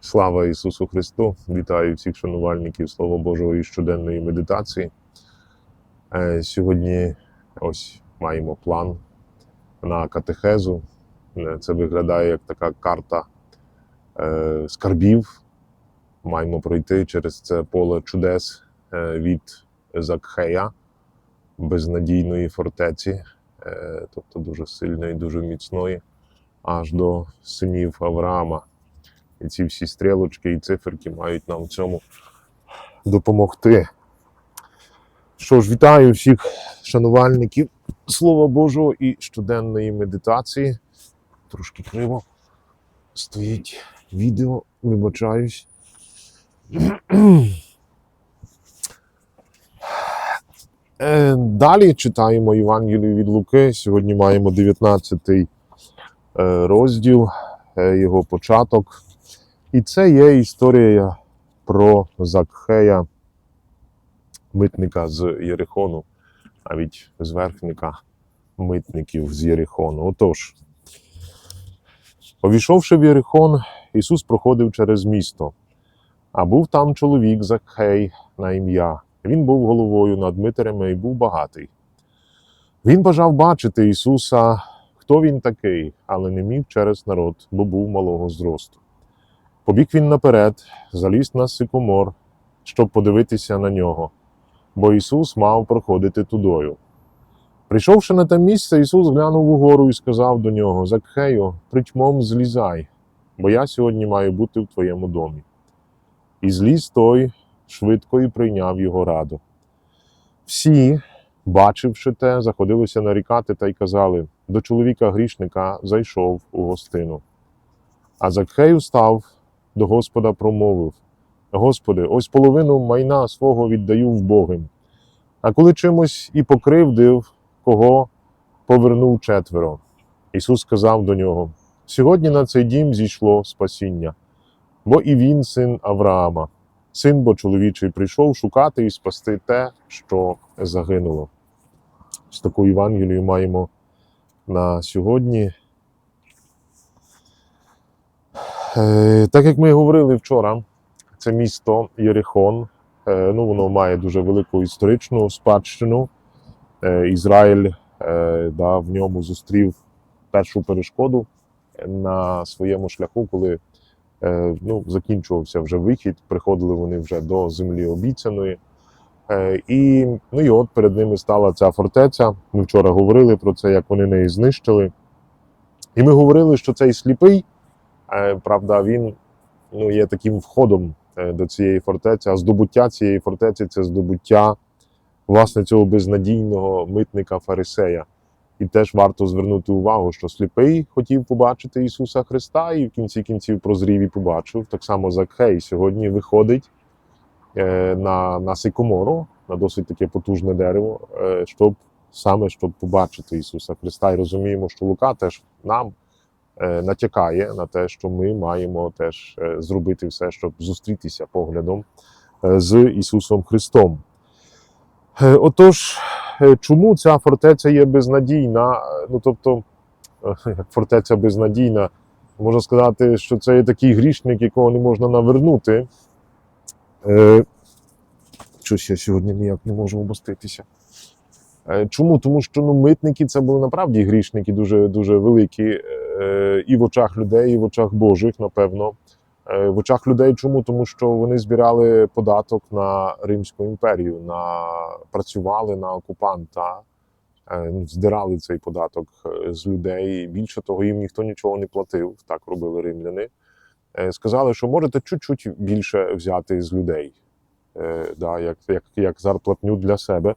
Слава Ісусу Христу! Вітаю всіх шанувальників Слова Божого і щоденної медитації. Е, Сьогодні ось маємо план на катехезу. Е, Це виглядає як така карта е, скарбів. Маємо пройти через це поле чудес від Закхея, безнадійної фортеці, тобто дуже сильної, дуже міцної, аж до синів Авраама. І ці всі стрілочки і циферки мають нам в цьому допомогти. Що ж, вітаю всіх шанувальників Слова Божого і щоденної медитації. Трошки криво стоїть відео, вибачаюсь. Е, Далі читаємо Євангелію від Луки. Сьогодні маємо 19 е, розділ, е, його початок. І це є історія про Закхея, митника з Єрихону, навіть зверхника митників з Єрихону. Отож, увійшовши в Єрихон, Ісус проходив через місто, а був там чоловік Закхей на ім'я. Він був головою над митарями і був багатий. Він бажав бачити Ісуса, хто він такий, але не міг через народ, бо був малого зросту. Побіг він наперед, заліз на сикомор, щоб подивитися на нього, бо Ісус мав проходити тудою. Прийшовши на те місце, Ісус глянув угору і сказав до нього: Закхею, притьмом злізай, бо я сьогодні маю бути в твоєму домі. І зліз той швидко і прийняв його раду. Всі, бачивши те, заходилися нарікати та й казали: до чоловіка грішника зайшов у гостину. А Закхей устав, до Господа промовив: Господи, ось половину майна свого віддаю в Богим. А коли чимось і покривдив, кого повернув четверо. Ісус сказав до нього: Сьогодні на цей дім зійшло спасіння, бо і він син Авраама, син бо чоловічий прийшов шукати і спасти те, що загинуло. З таку Євангелію маємо на сьогодні. Е, Так як ми говорили вчора, це місто Єрихон. Е, Ну, воно має дуже велику історичну спадщину. Е, Ізраїль е, да, в ньому зустрів першу перешкоду на своєму шляху, коли е, ну, закінчувався вже вихід, приходили вони вже до землі обіцяної. Е, І, ну, і от перед ними стала ця фортеця. Ми вчора говорили про це, як вони неї знищили. І ми говорили, що цей сліпий. Е, Правда, він ну, є таким входом е, до цієї фортеці, а здобуття цієї фортеці це здобуття власне цього безнадійного митника Фарисея. І теж варто звернути увагу, що сліпий хотів побачити Ісуса Христа, і в кінці кінців прозрів і побачив. Так само Закхей сьогодні виходить е, на, на сикомору, на досить таке потужне дерево, щоб саме щоб побачити Ісуса Христа. І розуміємо, що Лука теж нам натякає на те, що ми маємо теж е, зробити все, щоб зустрітися поглядом е, з Ісусом Христом. Е, Отож, е, чому ця фортеця є безнадійна? Е, Ну, тобто, е, як фортеця безнадійна, можна сказати, що це є такий грішник, якого не можна навернути. Е, Щось я сьогодні ніяк не можу обоститися. Е, Чому? Тому що ну, митники це були направді грішники дуже, дуже великі е, і в очах людей, і в очах Божих, напевно. Е, В очах людей чому? Тому що вони збирали податок на Римську імперію, на працювали на окупанта, е, здирали цей податок е, з людей. Більше того, їм ніхто нічого не платив. Так робили римляни. Сказали, що можете чуть-чуть більше взяти з людей, да, як, як, як зарплатню для себе.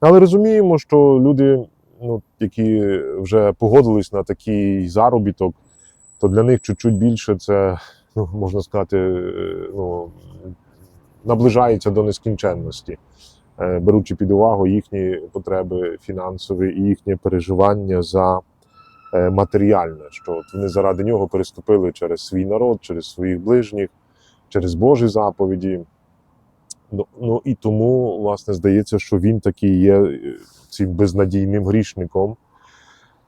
Але розуміємо, що люди, ну, які вже погодились на такий заробіток, то для них чуть-чуть більше це ну, можна сказати, е, ну, наближається до нескінченності, е, беручи під увагу їхні потреби фінансові і їхнє переживання за е, матеріальне, що от вони заради нього переступили через свій народ, через своїх ближніх, через Божі заповіді. Ну, ну і тому, власне, здається, що він такий є е, цим безнадійним грішником.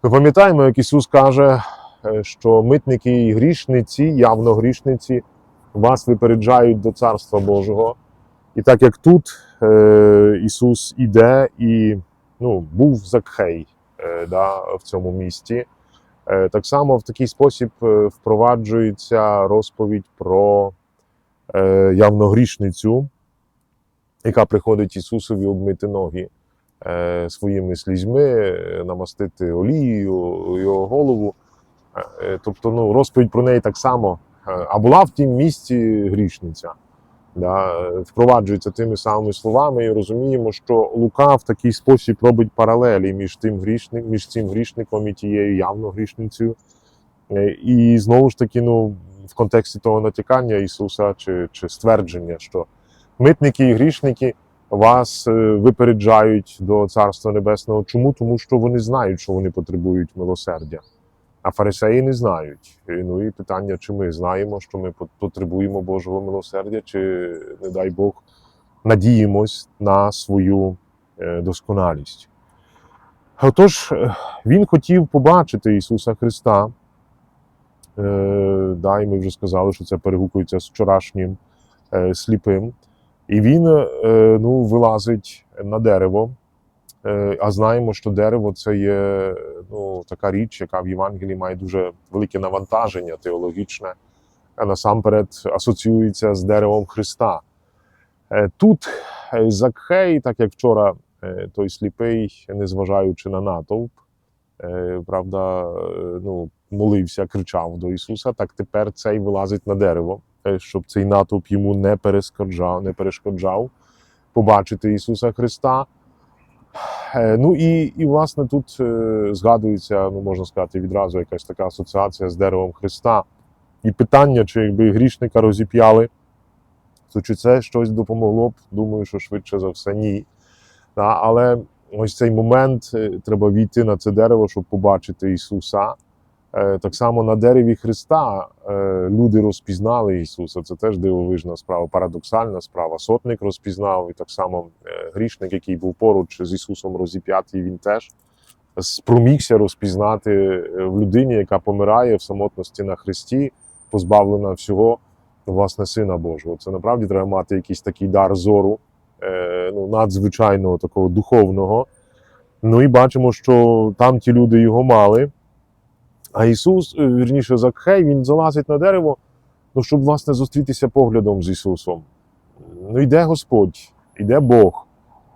Ми пам'ятаємо, як Ісус каже, е, що митники і грішниці, явно грішниці, вас випереджають до Царства Божого. І так як тут е, Ісус іде і ну, був Закхей е, да, в цьому місті, е, так само в такий спосіб е, впроваджується розповідь про е, явногрішницю, яка приходить Ісусові обмити ноги е, своїми слізьми, е, намастити олією його голову. Е, Тобто, ну, розповідь про неї так само. А була в тім місці грішниця. Да, впроваджується тими самими словами, і розуміємо, що Лука в такий спосіб робить паралелі між тим грішник, між цим грішником і тією явно грішницею. І знову ж таки, ну, в контексті того натякання Ісуса чи, чи ствердження, що митники і грішники вас е, випереджають до Царства Небесного. Чому? Тому що вони знають, що вони потребують милосердя. А фарисеї не знають. Ну і питання, чи ми знаємо, що ми потребуємо Божого милосердя, чи, не дай Бог, надіємось на свою е, досконалість. Отож, е, він хотів побачити Ісуса Христа. Е, да, і ми вже сказали, що це перегукується з вчорашнім е, сліпим. І він е, ну, вилазить на дерево. Е, А знаємо, що дерево це є ну, така річ, яка в Євангелії має дуже велике навантаження теологічне, а насамперед асоціюється з деревом Христа. Е, Тут Закхей, так як вчора той сліпий, незважаючи на натовп, правда, ну, молився, кричав до Ісуса, так тепер цей вилазить на дерево, щоб цей натовп йому не перешкоджав, не перешкоджав побачити Ісуса Христа. Е, Ну і, і власне тут е, згадується, ну можна сказати, відразу якась така асоціація з деревом Христа. І питання, чи якби грішника розіп'яли, то чи це щось допомогло б? Думаю, що швидше за все ні. Але ось цей момент е, треба війти на це дерево, щоб побачити Ісуса. Е, Так само на дереві Христа е, люди розпізнали Ісуса. Це теж дивовижна справа, парадоксальна справа. Сотник розпізнав, і так само е, грішник, який був поруч з Ісусом розіп'ятий, він теж спромігся розпізнати в людині, яка помирає в самотності на Христі, позбавлена всього, власне, Сина Божого. Це направді треба мати якийсь такий дар зору, ну, надзвичайного такого духовного. Ну і бачимо, що там ті люди його мали. А Ісус, е, вірніше, Закхей, він залазить на дерево, ну, щоб, власне, зустрітися поглядом з Ісусом. Ну, йде Господь, іде Бог.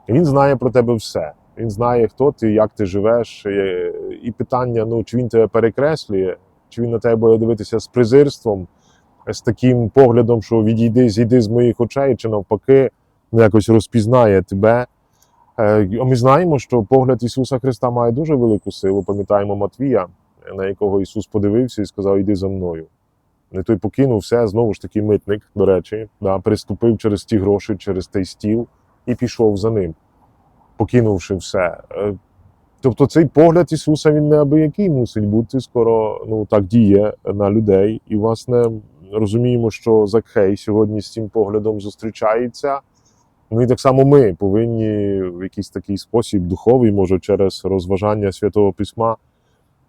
Він знає про тебе все. Він знає, хто ти, як ти живеш. Е, І питання: ну, чи він тебе перекреслює, чи він на тебе буде дивитися з презирством, з таким поглядом, що відійди, зійди з моїх очей, чи навпаки, ну, якось розпізнає тебе. Е, ми знаємо, що погляд Ісуса Христа має дуже велику силу. Пам'ятаємо Матвія, на якого Ісус подивився і сказав: Іди за мною. І той покинув все, знову ж таки, митник, до речі, да, переступив через ті гроші, через той стіл і пішов за ним, покинувши все. Е, Тобто цей погляд Ісуса він неабиякий мусить бути скоро ну, так діє на людей. І, власне, розуміємо, що Закхей сьогодні з цим поглядом зустрічається. Ну і так само ми повинні в якийсь такий спосіб духовий, може, через розважання Святого Письма,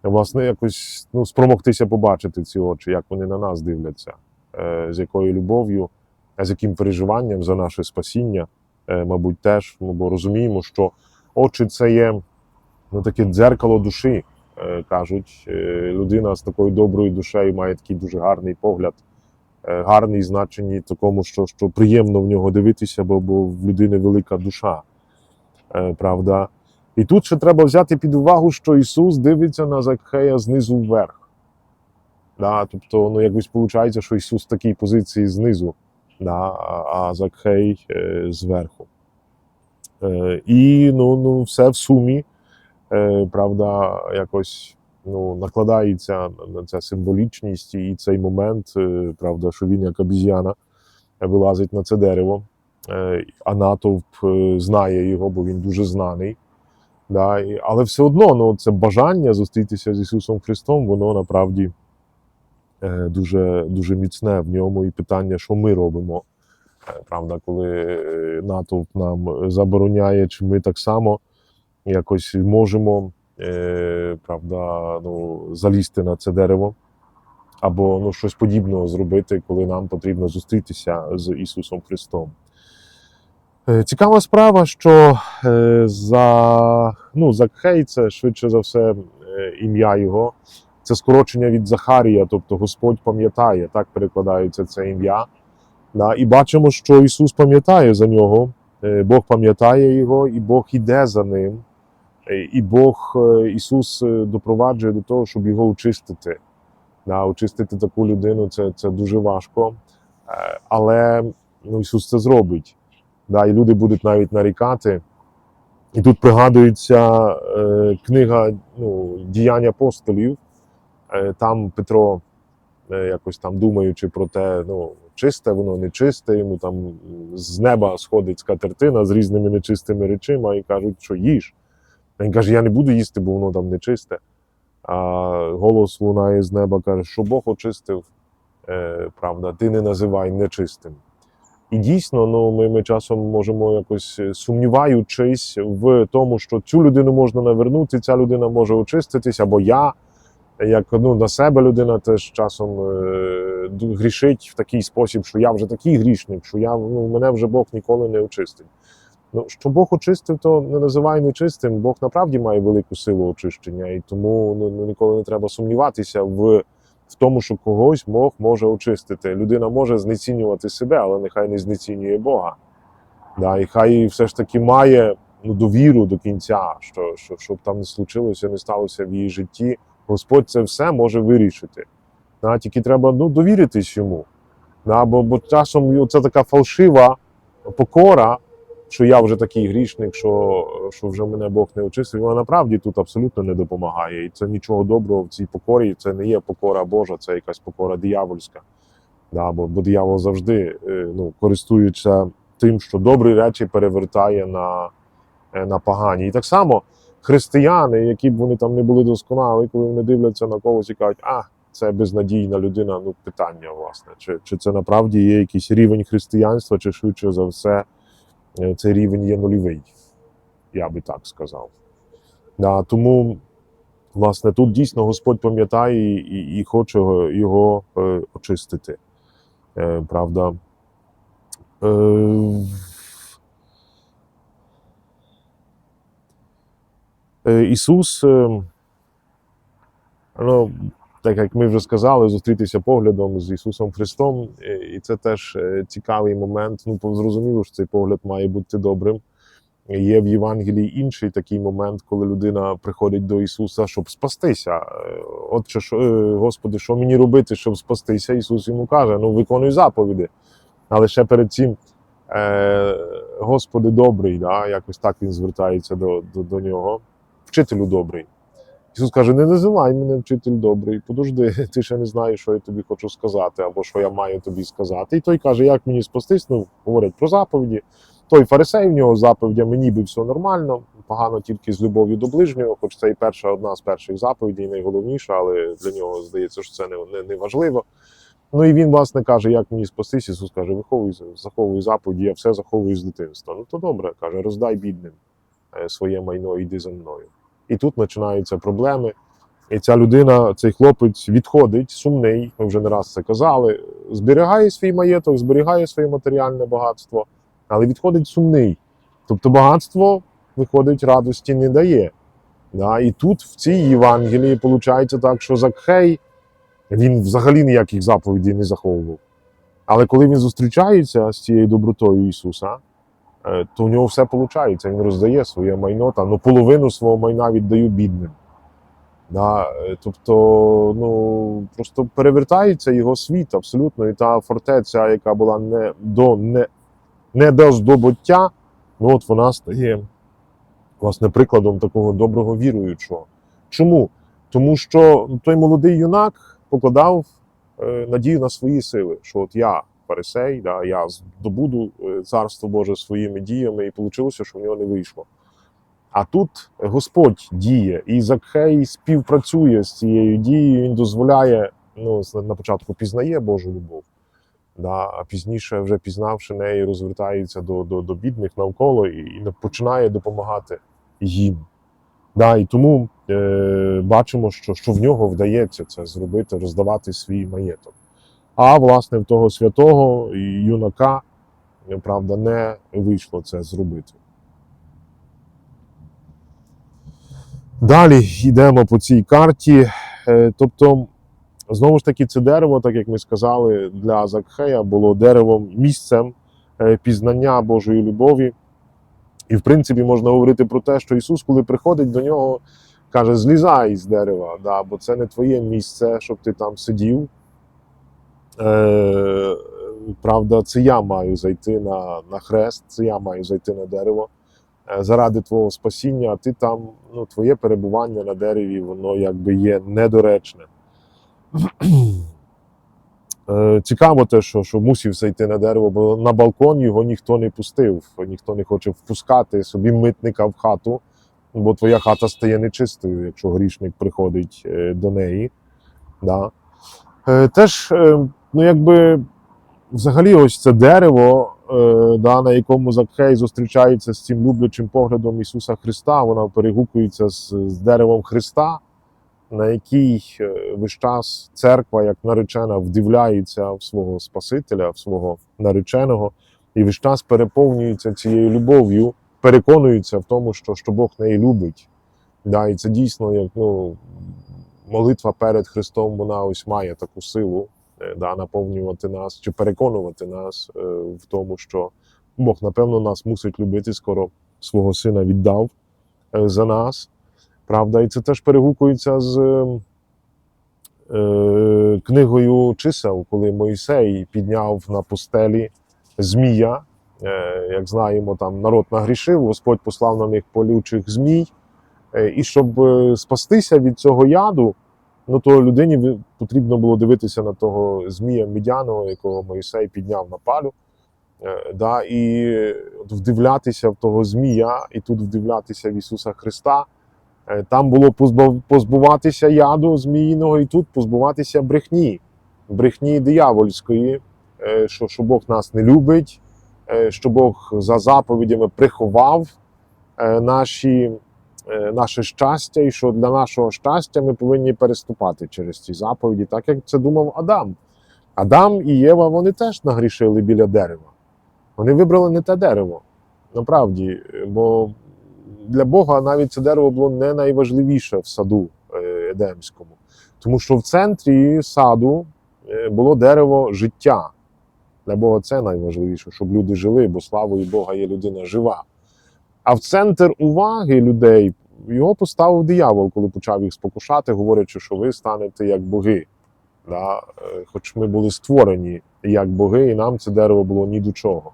власне, якось ну, спромогтися побачити ці очі, як вони на нас дивляться, е, з якою любов'ю, з яким переживанням за наше спасіння, е, мабуть, теж, ну, бо розуміємо, що очі це є ну, таке дзеркало душі. Е, Кажуть, людина з такою доброю душею має такий дуже гарний погляд, гарний значенні такому, що, що приємно в нього дивитися, бо, бо в людини велика душа. Правда? І тут ще треба взяти під увагу, що Ісус дивиться на Закхея знизу вверх. Да? Тобто, ну, якось виходить, що Ісус в такій позиції знизу, да? а, Закхей е, зверху. Е, і ну, ну, все в сумі, е, правда, якось ну, накладається на це символічність і цей момент, е, правда, що він як обіз'яна вилазить на це дерево, е, а натовп е, знає його, бо він дуже знаний. Да? і- Але все одно ну, це бажання зустрітися з Ісусом Христом, воно направді е, дуже, дуже міцне в ньому. І питання, що ми робимо. Е, Правда, коли е, натовп нам забороняє, чи ми так само якось можемо е, правда, ну, залізти на це дерево або ну, щось подібного зробити, коли нам потрібно зустрітися з Ісусом Христом. Е, Цікава справа, що е, за ну, Закхей це швидше за все е, ім'я його. Це скорочення від Захарія, тобто Господь пам'ятає, так перекладається це ім'я. І бачимо, що Ісус пам'ятає за нього, Бог пам'ятає його, і Бог іде за ним. І Бог Ісус допроваджує до того, щоб його очистити. Очистити таку людину це, це дуже важко. Але ну, Ісус це зробить. Да, і люди будуть навіть нарікати. І тут пригадується е, книга ну, Діянь апостолів. Е, там Петро, е, якось там думаючи про те, ну, чисте воно, нечисте, йому там з неба сходить скатертина з різними нечистими речима і кажуть, що їж. А Він каже, я не буду їсти, бо воно там нечисте. А голос лунає з неба, каже, що Бог очистив, е, правда, ти не називай нечистим. І дійсно, ну, ми, ми часом можемо якось е, сумніваючись в тому, що цю людину можна навернути, ця людина може очиститись, або я, як ну, на себе людина теж часом е, грішить в такий спосіб, що я вже такий грішник, що я, ну, мене вже Бог ніколи не очистить. Ну, що Бог очистив, то не називай нечистим. Бог направді має велику силу очищення, і тому ну, ну, ніколи не треба сумніватися в, в тому, що когось Бог може очистити. Людина може знецінювати себе, але нехай не знецінює Бога. Да, і хай все ж таки має ну, довіру до кінця, що, що щоб там не случилося, не сталося в її житті. Господь це все може вирішити. Да, тільки треба ну, довіритись йому. Да, бо, бо часом це така фальшива покора, що я вже такий грішник, що, що вже мене Бог не очистив. Вона направді тут абсолютно не допомагає. І це нічого доброго в цій покорі. Це не є покора Божа, це якась покора диявольська. Да, бо, бо диявол завжди е, ну, користується тим, що добрі речі перевертає на, е, на погані. І так само християни, які б вони там не були досконалі, коли вони дивляться на когось і кажуть, а це безнадійна людина. Ну, питання, власне, чи, чи це направді є якийсь рівень християнства, чи швидше за все цей рівень є нульовий, я би так сказав. Да, тому, власне, тут дійсно Господь пам'ятає і, і, і хоче його, його е, очистити. Е, правда. Е, е, Ісус, е, ну, так як ми вже сказали, зустрітися поглядом з Ісусом Христом, е, і це теж е, цікавий момент. Ну, зрозуміло, що цей погляд має бути добрим. Є в Євангелії інший такий момент, коли людина приходить до Ісуса, щоб спастися. Е, Отче, що, Господи, що мені робити, щоб спастися? Ісус йому каже: ну виконуй заповіді. Але ще перед цим, Господи добрий, да, якось так він звертається до, до, до нього. Вчителю добрий. Ісус каже: не називай мене вчитель добрий, подожди, ти ще не знаєш, що я тобі хочу сказати, або що я маю тобі сказати. І той каже, як мені спастись, ну, говорять про заповіді. Той фарисей в нього з заповідями ніби все нормально, погано тільки з любов'ю до ближнього, хоч це і перша одна з перших заповідей, найголовніша, але для нього здається, що це не, не, не важливо. Ну і він, власне, каже, як мені спастись, Ісус каже, виховуй, заховуй заповіді, я все заховую з дитинства. Ну то добре, каже, роздай бідним е, своє майно, йди за мною. І тут починаються проблеми. І ця людина, цей хлопець відходить, сумний, ми вже не раз це казали, зберігає свій маєток, зберігає своє матеріальне багатство, але відходить сумний. Тобто багатство, виходить, радості не дає. Да? І тут в цій Євангелії виходить так, що Закхей він взагалі ніяких заповідей не заховував. Але коли він зустрічається з цією добротою Ісуса, то в нього все виходить. Він роздає своє майно, та, ну, половину свого майна віддає бідним. Да, е, тобто, ну, просто перевертається його світ абсолютно. І та фортеця, яка була не до, не, не до здобуття, ну от вона стає власне прикладом такого доброго віруючого. Чому? Тому що той молодий юнак покладав е, надію на свої сили, що от я фарисей, да, я здобуду е, царство Боже своїми діями, і вийшло, що в нього не вийшло. А тут Господь діє, і Закхей співпрацює з цією дією. Він дозволяє, ну на початку пізнає Божу любов, да, а пізніше, вже пізнавши неї, розвертається до, до, до бідних навколо і, і починає допомагати їм. Да, і тому е, бачимо, що, що в нього вдається це зробити, роздавати свій маєток. А власне в того святого юнака, е, правда, не вийшло це зробити. Далі йдемо по цій карті. Е, Тобто, знову ж таки, це дерево, так як ми сказали, для Закхея було деревом місцем е, пізнання Божої любові. І, в принципі, можна говорити про те, що Ісус, коли приходить до нього, каже: злізай з дерева, да, бо це не твоє місце, щоб ти там сидів. Е, правда, це я маю зайти на, на хрест, це я маю зайти на дерево е, заради твого спасіння, а ти там, ну, твоє перебування на дереві, воно якби є недоречне. Е, Цікаво те, що, що мусив зайти на дерево, бо на балкон його ніхто не пустив, ніхто не хоче впускати собі митника в хату, бо твоя хата стає нечистою, якщо грішник приходить е, до неї. Да. Теж, ну якби взагалі, ось це дерево, е, да, на якому Закхей зустрічається з цим люблячим поглядом Ісуса Христа, вона перегукується з, з деревом Христа, на який е, весь час церква, як наречена, вдивляється в свого Спасителя, в свого нареченого, і весь час переповнюється цією любов'ю, переконується в тому, що, що Бог неї любить. Да, і це дійсно як ну, молитва перед Христом, вона ось має таку силу да, наповнювати нас чи переконувати нас е, в тому, що Бог, напевно, нас мусить любити, скоро свого сина віддав е, за нас. Правда, і це теж перегукується з е, книгою чисел, коли Мойсей підняв на пустелі Змія. Е, як знаємо, там народ нагрішив, Господь послав на них полючих змій. Е, і щоб е, спастися від цього яду, ну то людині потрібно було дивитися на того змія мідяного, якого Моїсей підняв на палю. Е, да, і от вдивлятися в того змія, і тут вдивлятися в Ісуса Христа. Е, Там було позбуватися яду зміїного, і тут позбуватися брехні, брехні диявольської, е, що, що Бог нас не любить, що Бог за заповідями приховав наші, наше щастя, і що для нашого щастя ми повинні переступати через ці заповіді, так як це думав Адам. Адам і Єва вони теж нагрішили біля дерева. Вони вибрали не те дерево. Насправді, бо для Бога навіть це дерево було не найважливіше в саду е, Едемському. Тому що в центрі саду е, було дерево життя. Для Бога це найважливіше, щоб люди жили, бо славою Бога є людина жива. А в центр уваги людей його поставив диявол, коли почав їх спокушати, говорячи, що ви станете як боги. Да? Е, Хоч ми були створені як боги, і нам це дерево було ні до чого.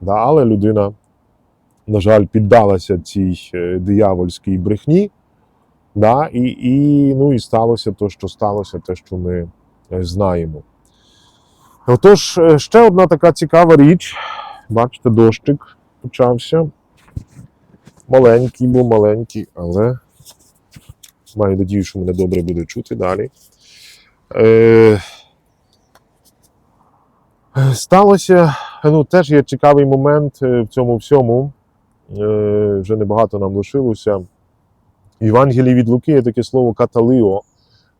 Да? Але людина, на жаль, піддалася цій е, диявольській брехні. Да? І, і, ну, і сталося те, що сталося, те, що ми е, знаємо. Отож, ще одна така цікава річ. Бачите, дощик почався. Маленький, був маленький, але маю надію, що мене добре буде чути далі. Е, Сталося, ну, теж є цікавий момент е, в цьому всьому. Е, Вже небагато нам лишилося. В Євангелії від Луки є таке слово каталіо,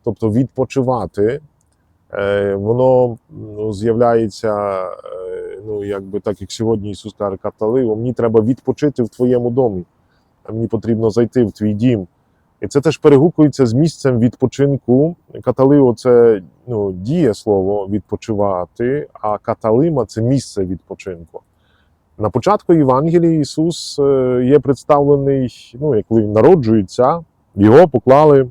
тобто відпочивати. Е, Воно ну, з'являється, е, ну, якби так як сьогодні Ісус каже, каталіо, мені треба відпочити в твоєму домі. Мені потрібно зайти в твій дім. І це теж перегукується з місцем відпочинку. Каталио це ну, дієслово відпочивати, а каталима це місце відпочинку. На початку Євангелії Ісус е, є представлений, ну, як він народжується, його поклали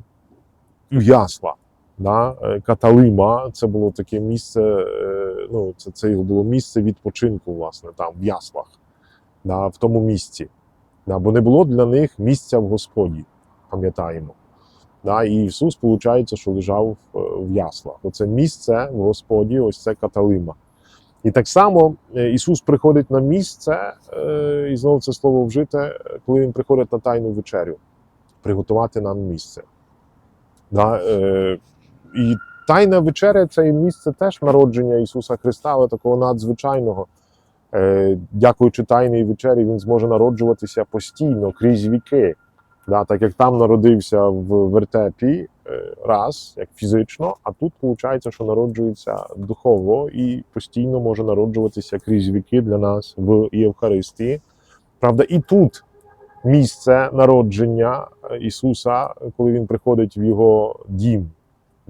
в ясла. Да? Е, Каталима це було таке місце, е, ну, це, це його було місце відпочинку, власне, там, в яслах, да? в тому місці. Бо не було для них місця в Господі пам'ятаємо. Да, і Ісус, виходить, що лежав е, в яслах. Оце місце в Господі, ось це каталима. І так само е, Ісус приходить на місце, е, і знову це слово вжите, коли Він приходить на Тайну вечерю, приготувати нам місце. Да, І Тайна вечеря це місце теж народження Ісуса Христа, але такого надзвичайного. Е, Дякуючи Тайній вечері, Він зможе народжуватися постійно крізь віки. Да, так як там народився в вертепі е, раз, як фізично, а тут виходить, що народжується духово і постійно може народжуватися крізь віки для нас в Євхаристії. Правда, і тут місце народження Ісуса, коли Він приходить в його дім.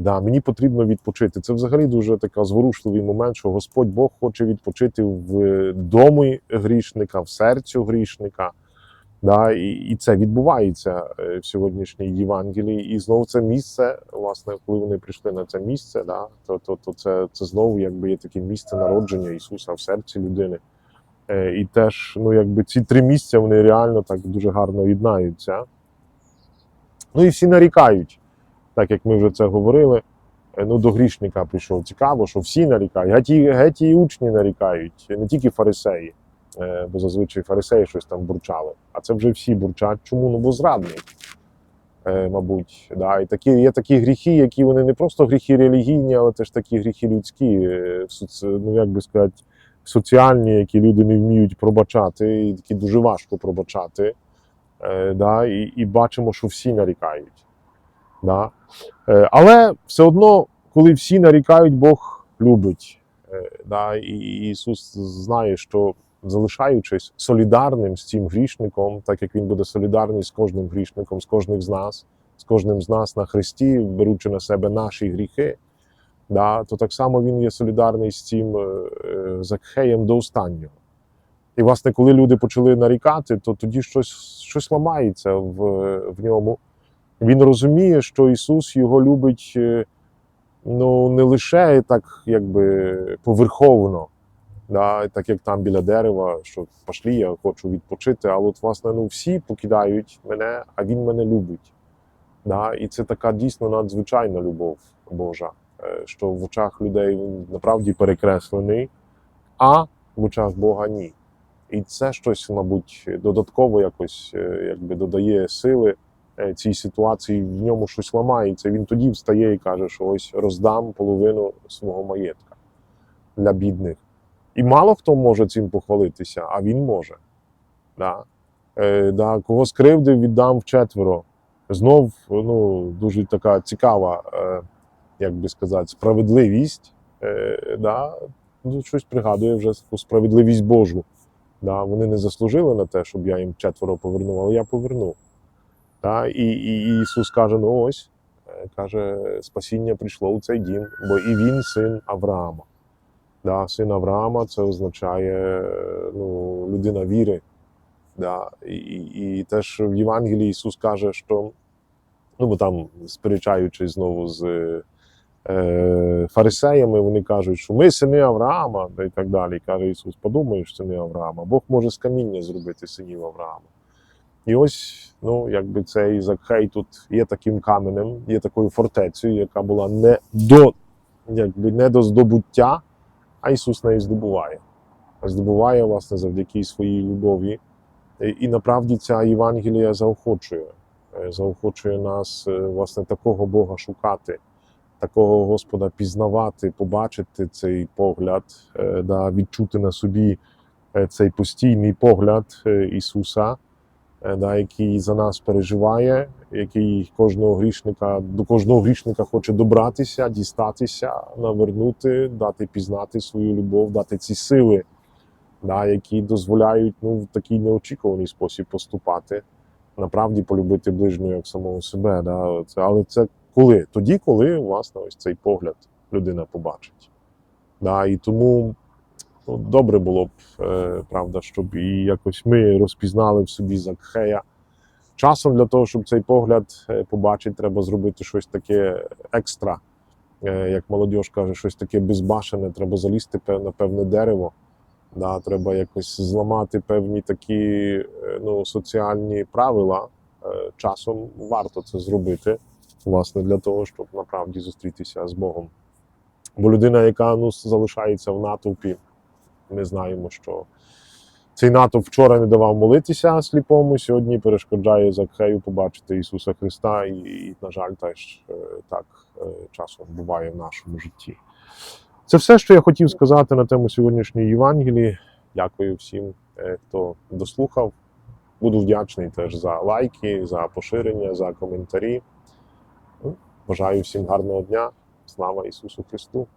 Да, мені потрібно відпочити. Це взагалі дуже така зворушливий момент, що Господь Бог хоче відпочити в домі грішника, в серцю грішника. Да, і, і це відбувається е, в сьогоднішній Євангелії. І знову це місце, власне, коли вони прийшли на це місце, да, то, то, то це, це знову якби є таке місце народження Ісуса в серці людини. Е, І теж, ну, якби ці три місця вони реально так дуже гарно єднаються. Ну і всі нарікають, так як ми вже це говорили. Е, Ну, до грішника прийшов. Цікаво, що всі нарікають. Геть і, геть і учні нарікають, не тільки фарисеї. Е, бо зазвичай фарисеї щось там бурчали. А це вже всі бурчать. Чому? Ну бо зрадник, е, мабуть. Да? І такі, є такі гріхи, які вони не просто гріхи релігійні, але теж такі гріхи людські, ну як би сказати, соціальні, які люди не вміють пробачати, і які дуже важко пробачати. Да? і, і бачимо, що всі нарікають. Да? Е, але все одно, коли всі нарікають, Бог любить. Е, да? І Ісус знає, що залишаючись солідарним з цим грішником, так як він буде солідарний з кожним грішником, з кожним з нас, з кожним з нас на Христі, беручи на себе наші гріхи, да, то так само він є солідарний з цим е, Закхеєм до останнього. І, власне, коли люди почали нарікати, то тоді щось, щось ламається в, в ньому. Він розуміє, що Ісус його любить е, ну, не лише так, якби поверховно, Да, так як там біля дерева, що пошлі, я хочу відпочити. Але от, власне, ну всі покидають мене, а він мене любить. Да, і це така дійсно надзвичайна любов Божа, е, що в очах людей він направді перекреслений, а в очах Бога ні. І це щось, мабуть, додатково якось е, якби додає сили цій ситуації, в ньому щось ламається. Він тоді встає і каже, що ось роздам половину свого маєтка для бідних. І мало хто може цим похвалитися, а він може. Да. Е, да, кого скривдив, віддам вчетверо. Знов ну, дуже така цікава, е, як би сказати, справедливість. Е, да, ну, щось пригадує вже справедливість Божу. Да, вони не заслужили на те, щоб я їм четверо повернув, але я повернув. Да, і, і, Ісус каже: ну ось, е, каже, спасіння прийшло у цей дім, бо і він син Авраама. Да, син Авраама це означає ну, людина віри. Да. І, і, теж в Євангелії Ісус каже, що ну, бо там, сперечаючись знову з е, фарисеями, вони кажуть, що ми сини Авраама, та і так далі. Каже Ісус, подумаєш, сини Авраама, Бог може з каміння зробити синів Авраама. І ось, ну, якби цей Закхей тут є таким каменем, є такою фортецею, яка була не до, якби, не до здобуття а Ісус неї здобуває. Здобуває, власне, завдяки своїй любові. І, і направді ця Євангелія заохочує. Е, Заохочує нас, е, власне, такого Бога шукати, такого Господа пізнавати, побачити цей погляд, е, да, відчути на собі е, цей постійний погляд е, Ісуса, е, да, який за нас переживає, який кожного грішника до кожного грішника хоче добратися, дістатися, навернути, дати пізнати свою любов, дати ці сили, да, які дозволяють ну, в такий неочікуваний спосіб поступати, направді полюбити ближнього як самого себе. Да, це, але це коли? Тоді, коли власне ось цей погляд людина побачить. Да, і тому ну, добре було б, е, правда, щоб і якось ми розпізнали в собі Закхея. Часом для того, щоб цей погляд е, побачити, треба зробити щось таке екстра. Е, Як молодь каже, щось таке безбашене, треба залізти на певне дерево. Да, треба якось зламати певні такі ну, соціальні правила. Часом варто це зробити, власне, для того, щоб направді зустрітися з Богом. Бо людина, яка ну, залишається в натовпі, ми знаємо, що цей натовп вчора не давав молитися сліпому, сьогодні перешкоджає Закхею побачити Ісуса Христа, і, і на жаль, теж е, так е, часом буває в нашому житті. Це все, що я хотів сказати на тему сьогоднішньої Євангелії. Дякую всім, е, хто дослухав. Буду вдячний теж за лайки, за поширення, за коментарі. Бажаю всім гарного дня. Слава Ісусу Христу!